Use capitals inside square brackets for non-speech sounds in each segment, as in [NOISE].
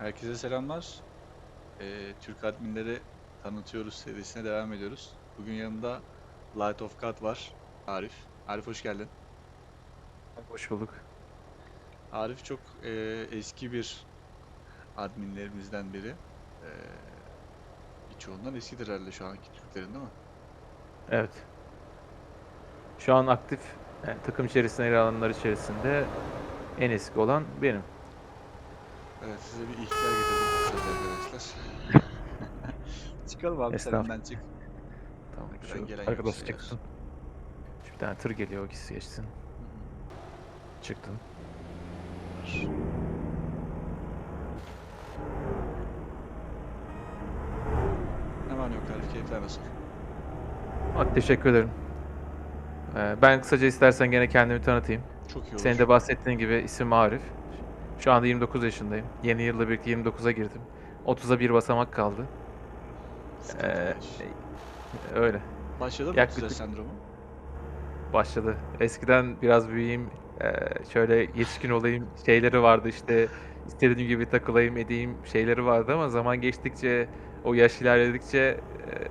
Herkese selamlar. Ee, Türk adminleri tanıtıyoruz serisine devam ediyoruz. Bugün yanımda Light of God var. Arif. Arif hoş geldin. Hoş bulduk. Arif çok e, eski bir adminlerimizden biri. E, birçoğundan eskidir herhalde şu anki Türklerin değil mi? Evet. Şu an aktif yani takım içerisinde yer alanlar içerisinde en eski olan benim. Evet size bir ihtiyar getirdim arkadaşlar. [LAUGHS] Çıkalım abi sen Estağfurullah. önden çık. Tamam. Arkadan Şu gelen arkadaş yoksa çıksın. Şu bir tane tır geliyor, o gitsin geçsin. Çıktın. Ne var ne yok Arif keyifler nasıl? Hadi teşekkür ederim. Ee, ben kısaca istersen gene kendimi tanıtayım. Çok iyi olur. Senin de bahsettiğin gibi isim Arif. Şu anda 29 yaşındayım. Yeni yılla birlikte 29'a girdim. 30'a bir basamak kaldı. Ee, yok. öyle. Başladı mı yaklaşık- sendromu? başladı. Eskiden biraz büyüyeyim, eee, şöyle yetişkin olayım şeyleri vardı işte istediğim gibi takılayım edeyim şeyleri vardı ama zaman geçtikçe o yaş ilerledikçe eee,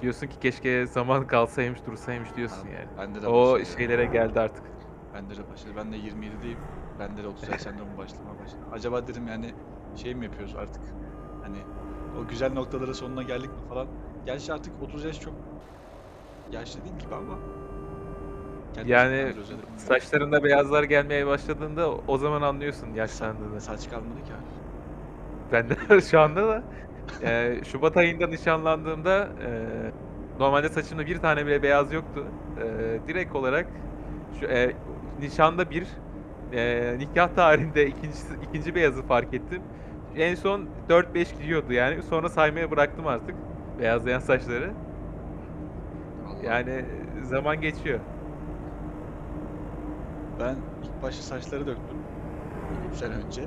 diyorsun ki keşke zaman kalsaymış dursaymış diyorsun yani. Bende de O başladı. şeylere geldi artık. Bende de başladı. Ben de 27'deyim. Bende de 30 yaş sendromu başlamaya başladı. Acaba dedim yani şey mi yapıyoruz artık? Hani o güzel noktalara sonuna geldik mi falan. Gerçi artık 30 yaş çok yaşlı değil gibi ama. Kendimizi Yani saçlarında beyazlar gelmeye başladığında o zaman anlıyorsun yaşlandığını. Saç kalmadı ki abi. Ben de [LAUGHS] şu anda da eee, Şubat ayında nişanlandığımda eee, normalde saçımda bir tane bile beyaz yoktu. Eee, direkt olarak şu eee, nişanda bir, eee, nikah tarihinde ikincisi, ikinci beyazı fark ettim. En son 4-5 gidiyordu yani. Sonra saymaya bıraktım artık beyazlayan saçları. Yani zaman geçiyor. Ben ilk başta saçları döktüm. 3 sene önce.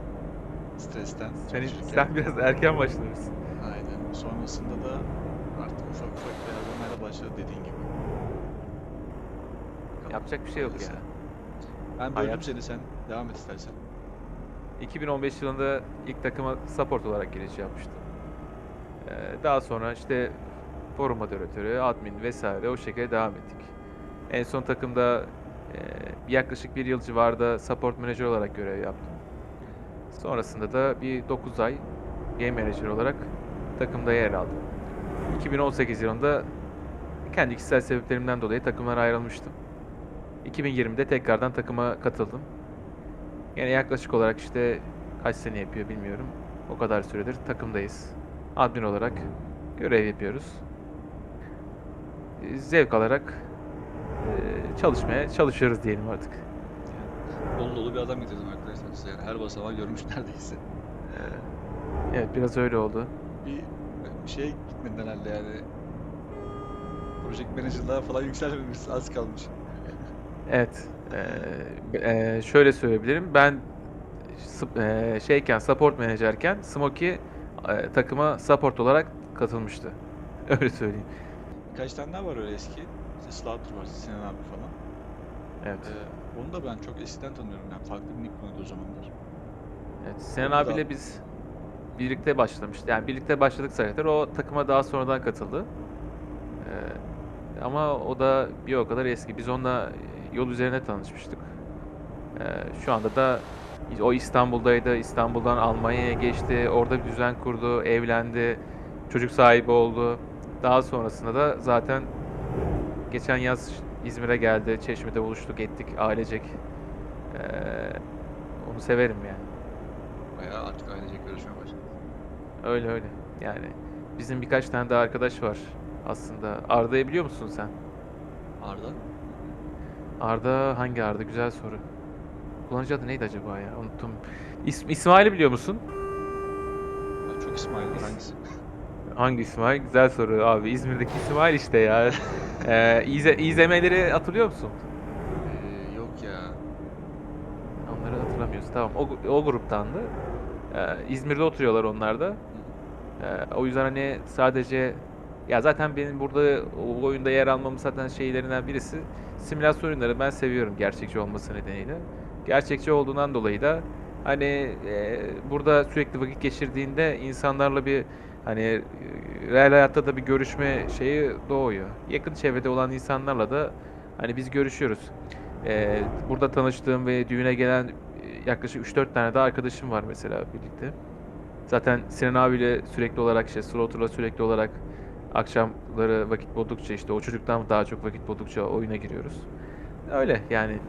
Stresten. Sen, sen biraz erken başlamışsın. Aynen. Sonrasında da artık ufak ufak beyazlamaya başladı dediğin gibi. Yapacak bir şey yok Neyse. ya. Ben böldüm Hayat. seni sen. Devam et istersen. 2015 yılında ilk takıma support olarak giriş yapmıştım. Ee, daha sonra işte forum moderatörü, admin vesaire o şekilde devam ettik. En son takımda e, yaklaşık bir yıl civarında support manager olarak görev yaptım. Sonrasında da bir 9 ay game manager olarak takımda yer aldım. 2018 yılında kendi kişisel sebeplerimden dolayı takımdan ayrılmıştım. 2020'de tekrardan takıma katıldım. Yani yaklaşık olarak işte kaç sene yapıyor bilmiyorum. O kadar süredir takımdayız. Admin olarak görev yapıyoruz. Ee, Zevk alarak e, çalışmaya çalışıyoruz diyelim artık. Dolu dolu bir adam getirdim arkadaşlar size. Yani her basamağı görmüş neredeyse. Evet biraz öyle oldu. Bir, bir şeye gitmeden herhalde yani. Project Manager'lığa falan yükselmemiş. Az kalmış. Evet. eee, şöyle söyleyebilirim. Ben eee, şeyken support menajerken Smokey eee, takıma support olarak katılmıştı. [LAUGHS] Öyle söyleyeyim. Birkaç tane daha var öyle eski. İşte Slaughter var, Sinan abi falan. Evet. Ee, onu da ben çok eskiden tanıyorum. Yani farklı bir nick o zamanlar. Evet, Sinan da- abiyle biz birlikte başlamıştık. Yani birlikte başladık zaten. O takıma daha sonradan katıldı. Ee, ama o da bir o kadar eski. Biz onunla yol üzerine tanışmıştık. Ee, şu anda da o İstanbul'daydı. İstanbul'dan Almanya'ya geçti. Orada bir düzen kurdu, evlendi, çocuk sahibi oldu. Daha sonrasında da zaten geçen yaz İzmir'e geldi. Çeşme'de buluştuk, ettik ailecek. Ee, onu severim yani. Bayağı artık ailecek görüşmeye başladı. Öyle öyle. Yani bizim birkaç tane daha arkadaş var aslında. Arda'yı biliyor musun sen? Arda? Arda hangi Arda? Güzel soru. Kullanıcı adı neydi acaba ya? Unuttum. İs- İsmail'i biliyor musun? Çok İsmail hangisi? Hangi İsmail? Güzel soru abi. İzmir'deki İsmail işte ya. [LAUGHS] ee, İze- İZM'leri hatırlıyor musun? Ee, yok ya. Onları hatırlamıyorsun. Tamam. O, o gruptandı. Ee, İzmir'de oturuyorlar onlar da. Ee, o yüzden hani sadece ya zaten benim burada o oyunda yer almamın zaten şeylerinden birisi simülasyon oyunları ben seviyorum gerçekçi olması nedeniyle. Gerçekçi olduğundan dolayı da Hani e, burada sürekli vakit geçirdiğinde insanlarla bir hani e, real hayatta da bir görüşme şeyi doğuyor. Yakın çevrede olan insanlarla da hani biz görüşüyoruz. E, burada tanıştığım ve düğüne gelen e, yaklaşık 3-4 tane de arkadaşım var mesela birlikte. Zaten Sinan abiyle sürekli olarak işte Slaughter'la sürekli olarak akşamları vakit buldukça işte o çocuktan daha çok vakit buldukça oyuna giriyoruz. Öyle yani.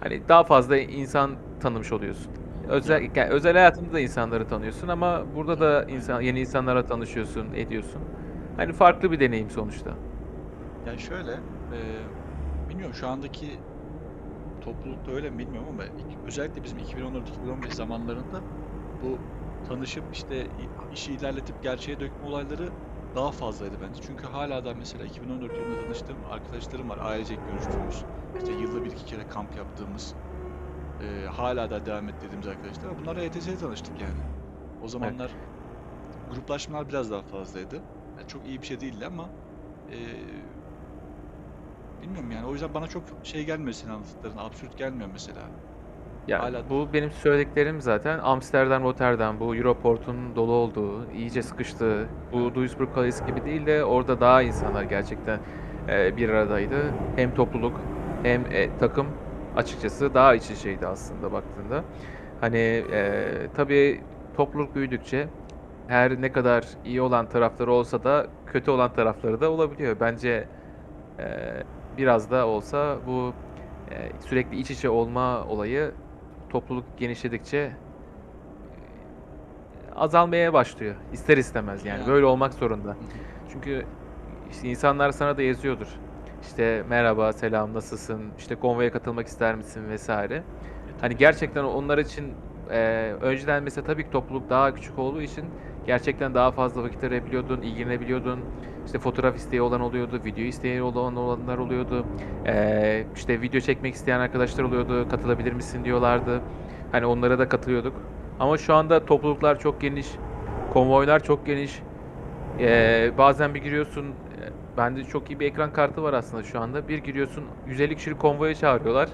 Hani daha fazla insan tanımış oluyorsun. Özel yani özel hayatında da insanları tanıyorsun ama burada da insan yeni insanlara tanışıyorsun, ediyorsun. Hani farklı bir deneyim sonuçta. Yani şöyle, e, bilmiyorum şu andaki toplulukta öyle mi bilmiyorum ama özellikle bizim 2014-2015 zamanlarında bu tanışıp işte işi ilerletip gerçeğe dökme olayları daha fazlaydı bence. Çünkü hala da mesela 2014 yılında tanıştığım arkadaşlarım var. Ailecek görüştüğümüz, işte yılda bir iki kere kamp yaptığımız, e, hala da devam ettirdiğimiz arkadaşlar var. Bunlarla ETS'de tanıştık yani. O zamanlar gruplaşmalar biraz daha fazlaydı. Yani çok iyi bir şey değildi ama e, bilmiyorum yani o yüzden bana çok şey gelmiyor senin anlattıkların. Absürt gelmiyor mesela. Ya Hala- bu benim söylediklerim zaten Amsterdam, Rotterdam, bu Europort'un dolu olduğu, iyice sıkıştığı, bu Duisburg Kalesi gibi değil de orada daha insanlar gerçekten e, bir aradaydı. Hem topluluk hem e, takım açıkçası daha iç içeydi aslında baktığında. Hani e, tabii topluluk büyüdükçe her ne kadar iyi olan tarafları olsa da kötü olan tarafları da olabiliyor. Bence e, biraz da olsa bu e, sürekli iç içe olma olayı topluluk genişledikçe e, azalmaya başlıyor. İster istemez yani. Yani. Böyle olmak zorunda. Çünkü işte insanlar sana da yazıyordur. İşte merhaba, selam, nasılsın? İşte konvoya katılmak ister misin vesaire. Hani gerçekten onlar için e, önceden mesela tabii ki topluluk daha küçük olduğu için gerçekten daha fazla vakit arayabiliyordun, ilgilenebiliyordun. İşte fotoğraf isteği olan oluyordu, video isteği olan olanlar oluyordu. E, işte video çekmek isteyen arkadaşlar oluyordu, katılabilir misin diyorlardı. Hani onlara da katılıyorduk. Ama şu anda topluluklar çok geniş, konvoylar çok geniş. E, bazen bir giriyorsun, e, bende çok iyi bir ekran kartı var aslında şu anda. Bir giriyorsun 150 kişilik konvoya çağırıyorlar.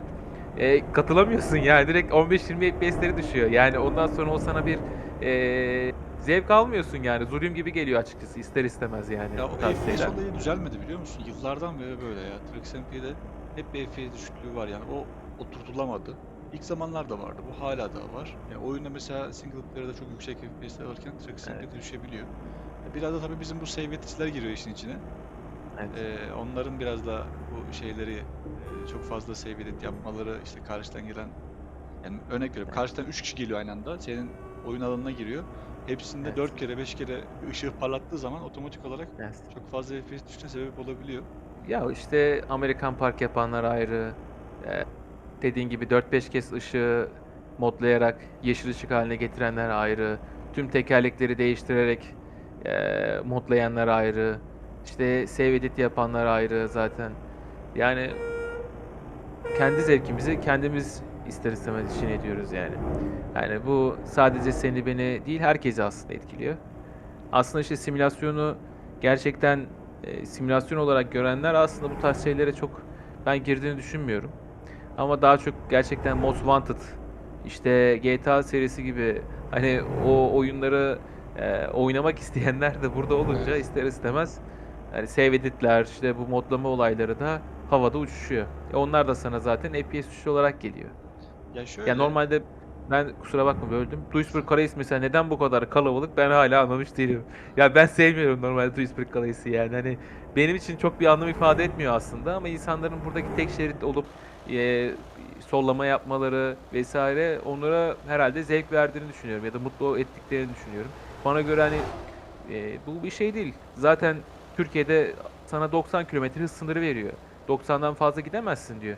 E, katılamıyorsun yani direkt 15-20 FPS'leri düşüyor. Yani ondan sonra o sana bir e, zevk almıyorsun yani. Zulüm gibi geliyor açıkçası ister istemez yani Ya o FPS olayı düzelmedi biliyor musun? Yıllardan beri böyle ya. Trucks MP'de hep bir FPS düşüklüğü var yani. O oturtulamadı. İlk zamanlarda vardı. Bu hala da var. Yani oyunda mesela single player'da çok yüksek FPS'ler varken Trucks Evet. Düşebiliyor. Biraz da tabii bizim bu save giriyor işin içine. Evet. Ee, onların biraz da bu şeyleri e, çok fazla edit yapmaları işte karşıdan gelen yani örnek veriyorum karşıdan 3 kişi geliyor aynı anda senin oyun alanına giriyor. Hepsinde Evet. 4 kere 5 kere ışığı parlattığı zaman otomatik olarak Evet. çok fazla FPS düşüşüne sebep olabiliyor. Ya işte Amerikan park yapanlar ayrı. e, dediğin gibi 4-5 kez ışığı modlayarak yeşil ışık haline getirenler ayrı. Tüm tekerlekleri değiştirerek e, modlayanlar ayrı. İşte save edit yapanlar ayrı zaten. Yani kendi zevkimizi kendimiz ister istemez için ediyoruz yani. Yani bu sadece seni beni değil herkesi aslında etkiliyor. Aslında işte simülasyonu gerçekten e, simülasyon olarak görenler aslında bu tarz şeylere çok ben girdiğini düşünmüyorum. Ama daha çok gerçekten Most Wanted işte GTA serisi gibi hani o oyunları e, oynamak isteyenler de burada olunca ister istemez yani save editler işte bu modlama olayları da havada uçuşuyor. E onlar da sana zaten FPS düşüşü olarak geliyor. Ya şöyle Ya normalde ben kusura bakma böldüm. Duisburg Kalesi mesela neden bu kadar kalabalık ben hala anlamış değilim. Ya ben sevmiyorum normalde Duisburg Kalesi yani hani benim için çok bir anlam ifade etmiyor aslında ama insanların buradaki tek şerit olup e, sollama yapmaları vesaire onlara herhalde zevk verdiğini düşünüyorum ya da mutlu ettiklerini düşünüyorum. Bana göre hani e, bu bir şey değil. Zaten Türkiye'de sana 90 kilometre hız sınırı veriyor. 90'dan fazla gidemezsin diyor.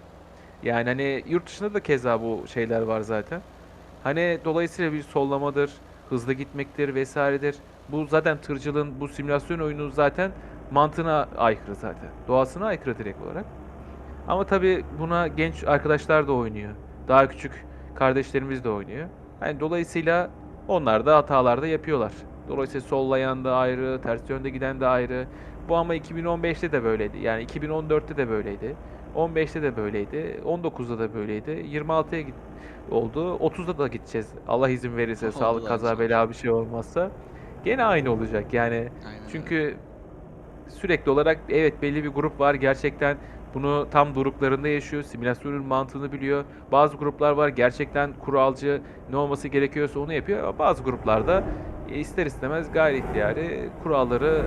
Yani hani yurt dışında da keza bu şeyler var zaten. Hani dolayısıyla bir sollamadır, hızlı gitmektir vesairedir. Bu zaten tırcılığın, bu simülasyon oyunu zaten mantığına aykırı zaten. Doğasına aykırı direkt olarak. Ama tabii buna genç arkadaşlar da oynuyor. Daha küçük kardeşlerimiz de oynuyor. Yani dolayısıyla onlar da hatalar da yapıyorlar. Dolayısıyla sollayan da ayrı, ters yönde giden de ayrı. Bu ama 2015'te de böyleydi. Yani 2014'te de böyleydi. 15'te de böyleydi. 19'da da böyleydi. 26'ya git oldu. 30'da da gideceğiz. Allah izin verirse, Allah [LAUGHS] sağlık, Allah kaza, bela bir şey olmazsa. Gene aynı olacak yani. Aynen öyle. Çünkü sürekli olarak evet belli bir grup var gerçekten bunu tam doruklarında yaşıyor. Simülasyonun mantığını biliyor. Bazı gruplar var gerçekten kuralcı ne olması gerekiyorsa onu yapıyor. Ama bazı gruplarda e, ister istemez gayri ihtiyari kuralları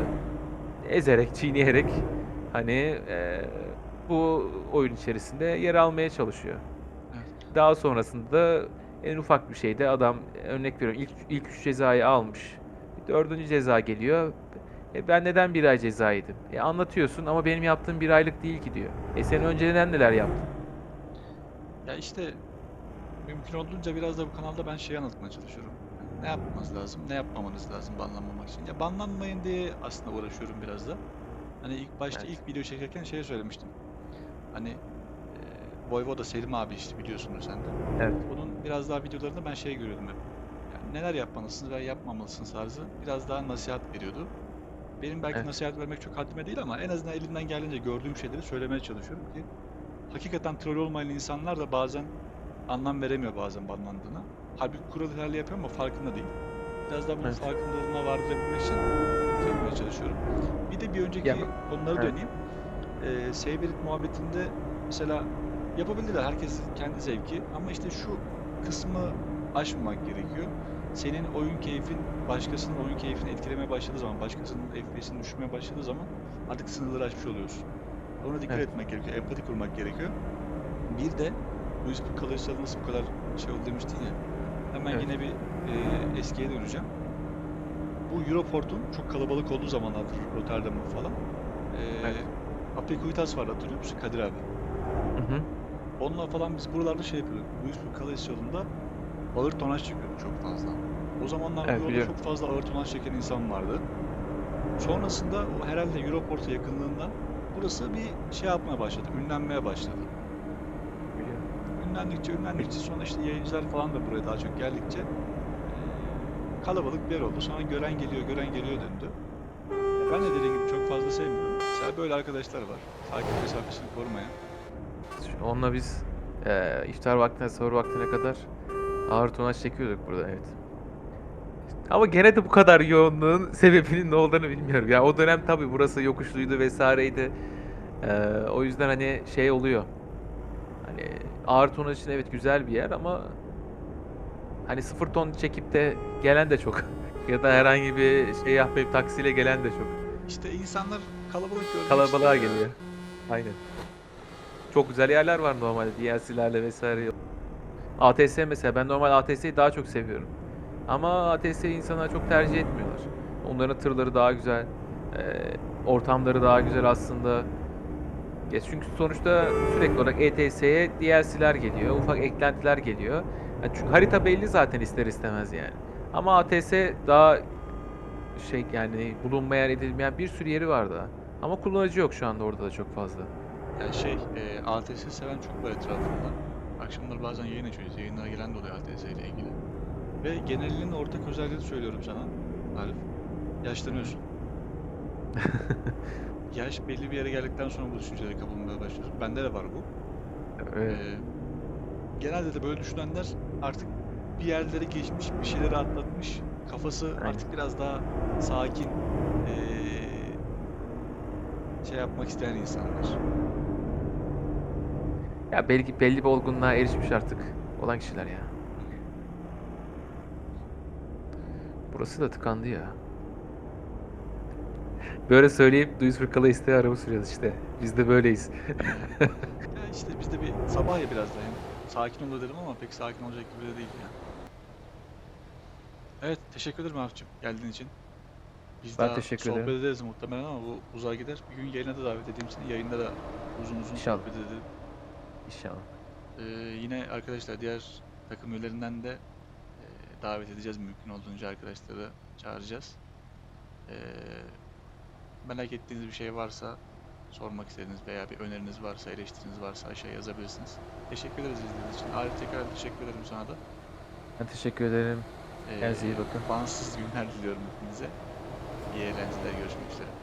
ezerek, çiğneyerek hani e, bu oyun içerisinde yer almaya çalışıyor. Evet. Daha sonrasında en ufak bir şeyde adam örnek veriyorum ilk ilk üç cezayı almış. Dördüncü ceza geliyor. E ben neden bir ay ceza yedim? E anlatıyorsun ama benim yaptığım bir aylık değil ki diyor. E sen önceden neler yaptın? Ya işte mümkün olduğunca biraz da bu kanalda ben şeyi anlatmaya çalışıyorum. Ne yapmanız lazım, ne yapmamanız lazım banlanmamak için. Ya banlanmayın diye aslında uğraşıyorum biraz da. Hani ilk başta Evet. ilk video çekerken şey söylemiştim. Hani e, Voivoda Selim abi işte biliyorsunuz sen de. Evet. Onun biraz daha videolarında ben şey görüyordum hep. Yani neler yapmalısınız ve yapmamalısınız tarzı biraz daha nasihat veriyordu. Benim belki Evet. nasihat vermek çok haddime değil ama en azından elimden geldiğince gördüğüm şeyleri söylemeye çalışıyorum ki hakikaten troll olmayan insanlar da bazen anlam veremiyor bazen banlandığına. Halbuki kural ihlali yapıyor ama farkında değil. Biraz daha bunun Evet. farkındalığına vardırabilmek için yapmaya çalışıyorum. Bir de bir önceki Ya- konulara Evet. döneyim. Ee, Seyberit muhabbetinde mesela yapabilirler herkes kendi zevki ama işte şu kısmı aşmamak gerekiyor. Senin oyun keyfin başkasının oyun keyfini etkilemeye başladığı zaman, başkasının FPS'ini düşürmeye başladığı zaman artık sınırları aşmış oluyorsun. Ona dikkat Evet. etmek gerekiyor, empati kurmak gerekiyor. Bir de Luis bu kalırsa nasıl bu kadar şey oldu demiştin ya. Hemen Evet. yine bir e, eskiye döneceğim. Bu Europort'un çok kalabalık olduğu zamanlardır Rotterdam'ın falan. E, Evet. Apekuitas vardı hatırlıyor musun Kadir abi? Hı hı. Onunla falan biz buralarda şey yapıyorduk. Duisburg Calais yolunda ağır tonaj çekiyorduk çok fazla. O zamanlar Evet, bu yolda biliyorum. çok fazla ağır tonaj çeken insan vardı. Sonrasında o herhalde Europort'a yakınlığında burası bir şey yapmaya başladı, ünlenmeye başladı. Ünlendikçe ünlendikçe sonra işte yayıncılar falan da buraya daha çok geldikçe kalabalık bir yer oldu. Sonra gören geliyor, gören geliyor döndü. Ben de dediğim gibi çok fazla sevmiyorum. Mesela böyle arkadaşlar var. Takip mesafesini korumayan. Onunla biz eee iftar vaktine, sahur vaktine kadar ağır tonaj çekiyorduk burada evet. Ama gene de bu kadar yoğunluğun [LAUGHS] sebebinin ne olduğunu bilmiyorum. Ya o dönem tabii burası yokuşluydu vesaireydi. Eee, o yüzden hani şey oluyor. Hani ağır tonaj için evet güzel bir yer ama hani sıfır ton çekip de gelen de çok. [LAUGHS] ya da herhangi bir şey yapmayıp taksiyle gelen de çok. İşte insanlar kalabalık görmek Kalabalığa ya. geliyor. Aynen. Çok güzel yerler var normalde DLC'lerle vesaire. ATS mesela ben normal ATS'yi daha çok seviyorum. Ama ATS insanlar çok tercih etmiyorlar. Onların tırları daha güzel. eee, ortamları daha güzel aslında. Ya çünkü sonuçta sürekli olarak ETS'ye DLC'ler geliyor, ufak eklentiler geliyor. Ya çünkü harita belli zaten ister istemez yani. Ama ATS daha şey yani bulunmayan edilmeyen bir sürü yeri var daha. Ama kullanıcı yok şu anda orada da çok fazla. Yani şey, e, ATS seven çok var etrafında. Akşamları bazen yayın açıyoruz. Yayınlara gelen de oluyor ATS ile ilgili. Ve genelinin ortak özelliğini söylüyorum sana. Arif. Yaşlanıyorsun. [LAUGHS] Yaş belli bir yere geldikten sonra bu düşünceleri kapılmaya başlıyorsun. Bende de var bu. Evet. Ee, genelde de böyle düşünenler artık bir yerlere geçmiş, bir şeyleri atlatmış. Kafası Aynen. artık biraz daha sakin, ee, şey yapmak isteyen insanlar. Ya belki belli bir olgunluğa erişmiş artık olan kişiler ya. Burası da tıkandı ya. Böyle söyleyip Duisburg Calais araba sürüyoruz işte. Biz de böyleyiz. [LAUGHS] Ya işte biz de bir sabah ya biraz da hem sakin ol dedim ama pek sakin olacak gibi de değil ya. Evet, teşekkür ederim Arif'cim geldiğin için. Biz Ben daha teşekkür sohbet ederim. ederiz muhtemelen ama bu uzağa gider. Bir gün yayına da davet edeyim seni. Yayında da uzun uzun İnşallah. sohbet edelim. İnşallah. Ee, yine arkadaşlar diğer takım üyelerinden de e, davet edeceğiz mümkün olduğunca arkadaşları çağıracağız. Ee, merak ettiğiniz bir şey varsa sormak istediğiniz veya bir öneriniz varsa, eleştiriniz varsa aşağıya yazabilirsiniz. Teşekkür ederiz izlediğiniz için. Arif tekrar teşekkür ederim sana da. Ben teşekkür ederim. Ee, Kendinize iyi bakın. Bansız günler diliyorum hepinize. İyi eğlenceler, görüşmek üzere.